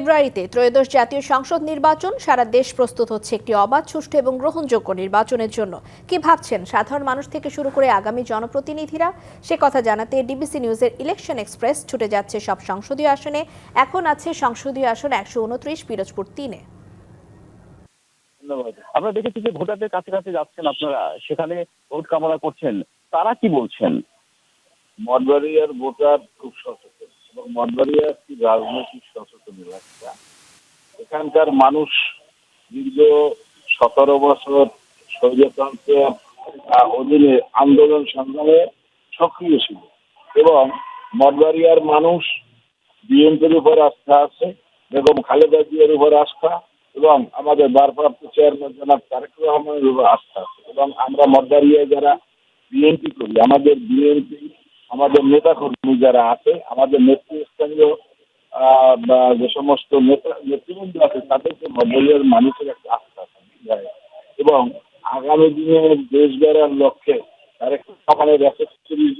ফেব্রুয়ারিতে ত্রয়োদশ জাতীয় সংসদ নির্বাচন সারা দেশ প্রস্তুত হচ্ছে একটি অবাধ সুষ্ঠু এবং গ্রহণযোগ্য নির্বাচনের জন্য। কি ভাবছেন সাধারণ মানুষ থেকে শুরু করে আগামী জনপ্রতিনিধিরা? সে কথা জানাতে ডিবিসি নিউজের ইলেকশন এক্সপ্রেস ছুটে যাচ্ছে সব সংসদীয় আসনে। এখন আছে সংসদীয় আসন একশো উনত্রিশ পিরোজপুর তিনে। ধন্যবাদ। আমরা দেখেছি যে ভোটারদের কাছে কাছে যাচ্ছেন আপনারা সেখানে ভোট কামনা করছেন। তারা কি বলছেন? মঠবাড়িয়ার ভোটার খুব সচেতন। এবং মঠবাড়িয়া একটি রাজনৈতিক সচেতন এলাকা। এখানকার মানুষ দীর্ঘ সতেরো বছর স্বৈরতন্ত্রের অধীনে আন্দোলন সংগ্রামে সক্রিয় ছিল এবং মঠবাড়িয়ার মানুষ বিএনপির উপর আস্থা আছে, বেগম খালেদা জিয়ার উপর আস্থা এবং আমাদের ভারপ্রাপ্ত চেয়ারম্যান জনাব তারেক রহমানের উপর আস্থা আছে। এবং আমরা মঠবাড়িয়ায় যারা বিএনপি করি, আমাদের বিএনপি আমাদের নেতা কর্মী যারা আছে, আমাদের নেতৃস্থানীয় যে সমস্ত নেতা, নেতৃবৃন্দ আছে, তাদেরকে মধ্যের মানুষের একটা আস্থা এবং আগামী দিনে দেশ গড়ার লক্ষ্যে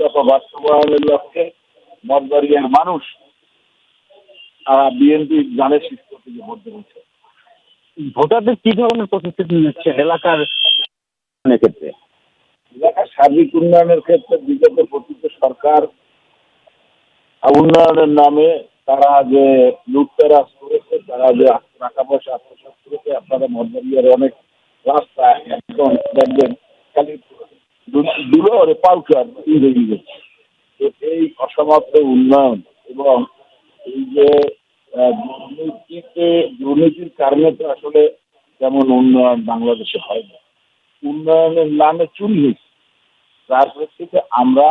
দফা বাস্তবায়নের লক্ষ্যে মঠবাড়িয়ার মানুষ বিএনপি জানের শীর্ষ থেকে ভোট দিয়েছে ভোটারদের কি ধরনের প্রতিশ্রুতি নিচ্ছেন এলাকার ক্ষেত্রে? সার্বিক উন্নয়নের ক্ষেত্রে বিগত প্রতিটি সরকার উন্নয়নের নামে তারা যে লুটতরাজ করেছে, তারা যে টাকা পয়সা আত্মসাৎ করেছে, আপনারা মধ্যবিয়ার অনেক রাস্তা একদম দেখবেন, খালি দুলোরে পাউচার গেছে। তো এই অসমাপ্ত উন্নয়ন এবং এই যে দুর্নীতিতে, দুর্নীতির কারণে তো আসলে যেমন উন্নয়ন বাংলাদেশে হয় না। উন্নয়নের নামে চুরি হয়েছে। তার প্রেক্ষিতে আমরা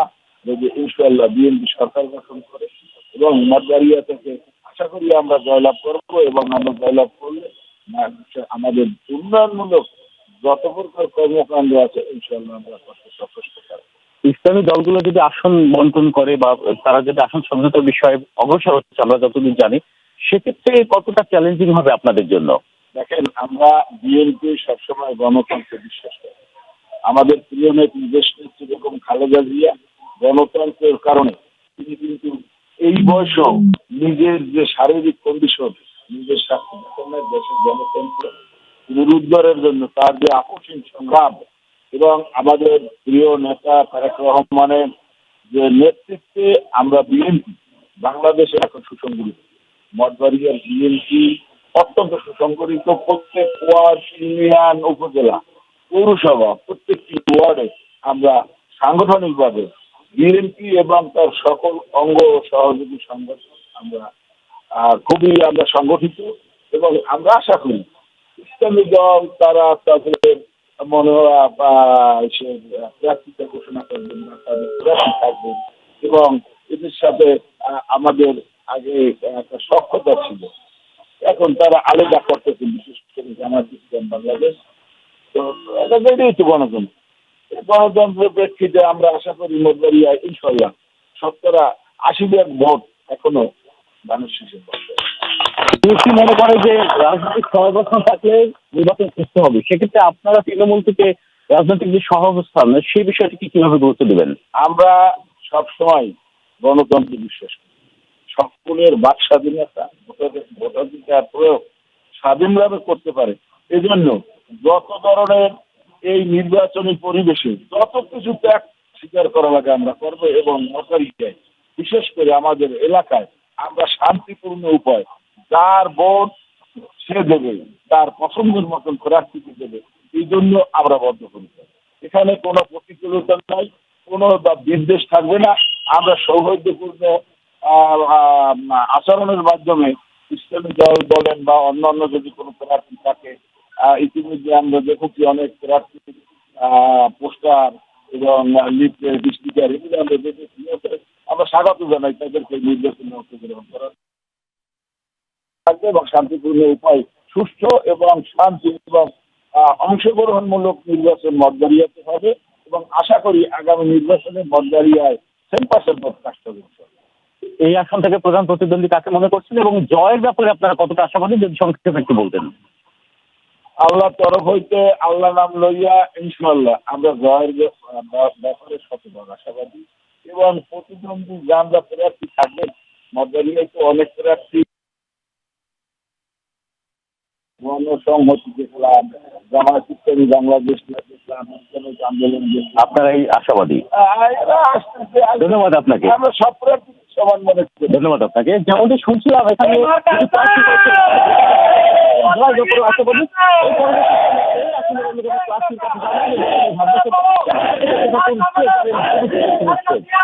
যদি ইনশাল্লাহ বিএনপি সরকার গঠন করে এবং মতদারিয়া থেকে আশা করি আমরা জয়লাভ করব এবং আমরা জয়লাভ করলে আমাদের উন্নয়নমূলক যত প্রকার কর্মকাণ্ড আছে ইনশাল্লাহ আমরা করতে সচেষ্ট থাকব। ইসলামী দলগুলো যদি আসন বন্টন করে বা তারা যদি আসন সমঝোতার বিষয়ে অগ্রসর হচ্ছে আমরা যতদূর জানি সেক্ষেত্রে কতটা চ্যালেঞ্জিং হবে আপনাদের জন্য? দেখেন আমরা বিএনপি সবসময় গণতন্ত্রে বিশ্বাস করি। আমাদের প্রিয় নেত্রী দেশ নেত্রী যেরকম খালেদা জিয়া গণতন্ত্রের কারণে তিনি কিন্তু এই বয়সেও নিজের যে শারীরিক কন্ডিশন নিজের স্বাস্থ্য দেশের গণতন্ত্র, পুনরুদ্ধারের জন্য তার যে আকর্ষণ সংগ্রাম এবং আমাদের প্রিয় নেতা তারেক রহমানের যে নেতৃত্বে আমরা বিএনপি বাংলাদেশে এখন সুসংগঠিত। মঠবাড়িয়ার বিএনপি অত্যন্ত সুসংগঠিত প্রত্যেক ওয়ার্ড, ইউনিয়ন, উপজেলা। পৌরসভা প্রত্যেকটি ওয়ার্ডে আমরা সাংগঠনিকভাবে বিএনপি এবং তার সকল অঙ্গ সহযোগী সংগঠন আমরা খুবই আমরা সংগঠিত এবং আমরা আশা করি ইসলামী দল, তারা তাদের মনে সে প্রার্থীতা ঘোষণা করবেন বা তাদের প্রার্থী থাকবেন এবং এদের সাথে আমাদের আগে একটা সক্ষতা ছিল। এখন তারা আলাদা করতেছে বিশেষ করে জামাত ইসলাম বাংলাদেশ। তো গণতন্ত্র। গণতন্ত্রের প্রেক্ষিতে আমরা আশা করি ইনশাল্লাহ শতকরা আশি ভাগ ভোট এখনও মানুষ বিএনপি মনে করে যে রাজনৈতিক সহাবস্থান থাকলে নির্বাচন সুস্থ হবে। সেক্ষেত্রে আপনারা তৃণমূল থেকে রাজনৈতিক যে সহাবস্থান, সেই বিষয়টিকে কীভাবে গুরুত্ব দেবেন? আমরা সবসময় গণতন্ত্রে বিশ্বাস করি। সকলের বাক স্বাধীনতা ভোটাধিকার প্রয়োগ স্বাধীনভাবে করতে পারে। এজন্য যত ধরনের এই নির্বাচনী পরিবেশে যত কিছু ত্যাগ স্বীকার করা লাগে আমরা করব এবং মতারিকায় বিশেষ করে আমাদের এলাকায় আমরা শান্তিপূর্ণ উপায়, যার ভোট সে দেবে, তার পছন্দের মতন প্রার্থীকে দেবে, এই জন্য আমরা বদ্ধ করি এখানে কোনো প্রতিকূলতা নাই, কোনো বিদ্বেষ থাকবে না, আমরা সৌহার্দ্যপূর্ণ আচরণের মাধ্যমে ইসলামী দল বলেন বা অন্যান্য যদি কোনো প্রার্থী থাকে ইতিমধ্যে আমরা দেখেছি অনেক প্রার্থী পোস্টার এবং লিফলেট এগুলো আমরা দেখেছি। আমরা স্বাগত জানাই তাদেরকে নির্বাচনে অংশগ্রহণ করার। এবং শান্তিপূর্ণ উপায় সুষ্ঠু এবং শান্তি এবং অংশগ্রহণমূলক নির্বাচন মতদারিয়াতে হবে এবং আশা করি আগামী নির্বাচনে মতদারিয়ায় সেন পার্সেন্ট কাজটা হবে এই আসন থেকে প্রধান প্রতিদ্বন্দ্বী কাকে মনে করছেন এবং জয়ের ব্যাপারে আপনারা কতটা আশাবাদী, যদি সংক্ষেপে একটু বলতেন। আল্লাহ তরফ হইতে আল্লাহ নাম লইয়া ইনশাল্লাহ আমরা জয়ের ব্যাপ- ব্যাপ- ব্যাপারে শতভাগ আশাবাদী। এবং প্রতিদ্বন্দ্বী যা প্রার্থী থাকবে মতদারিয়ায় তো অনেক প্রার্থী গণসংহতি দেখলাম জামাত ইসলামী বাংলাদেশ দেখলাম আন্দোলন আপনারা এই আশাবাদী? আহ, এরা আসতেছে, আসতেছে। ধন্যবাদ আপনাকে। আমরা সব প্রার্থী সমান মনে ধন্যবাদ আপনাকে। যেমনটি শুনছিলাম এখানে কিছু প্রার্থী রয়েছে। আমরা এই পরবর্তীতে